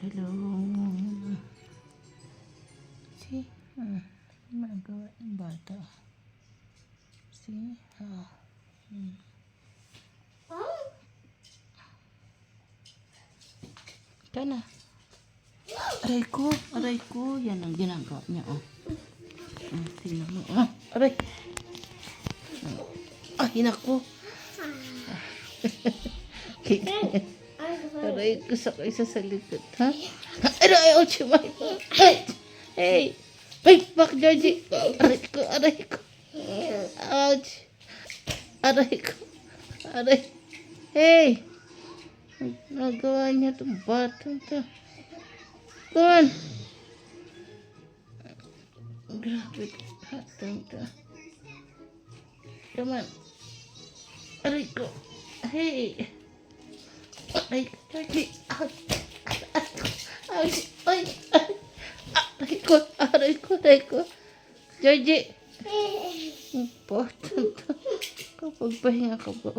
Talong. See? Ah, magawa ng bata. See? Ah. Hmm. Ika na. Aray ko, aray ko. Yan ang ginagawa niya, oh. Ah, tingnan mo. Ah, aray. Ah, hinako. aray ko sa isa sa likod, ha? Aray, oh, chumay. Hey, hey. Ay, bak, Georgie. Aray ko, aray ko. Ouch. Aray ko. Aray. Hey. Nagawa niya itong batang to. Come on. Grabe. Batang to. Come on. Aray ko. Hey. Ouch. Ouch. Ay. Ay. Aray ko. Aray ko. Aray ko. Georgie. To. Kapag pahinga ka ba?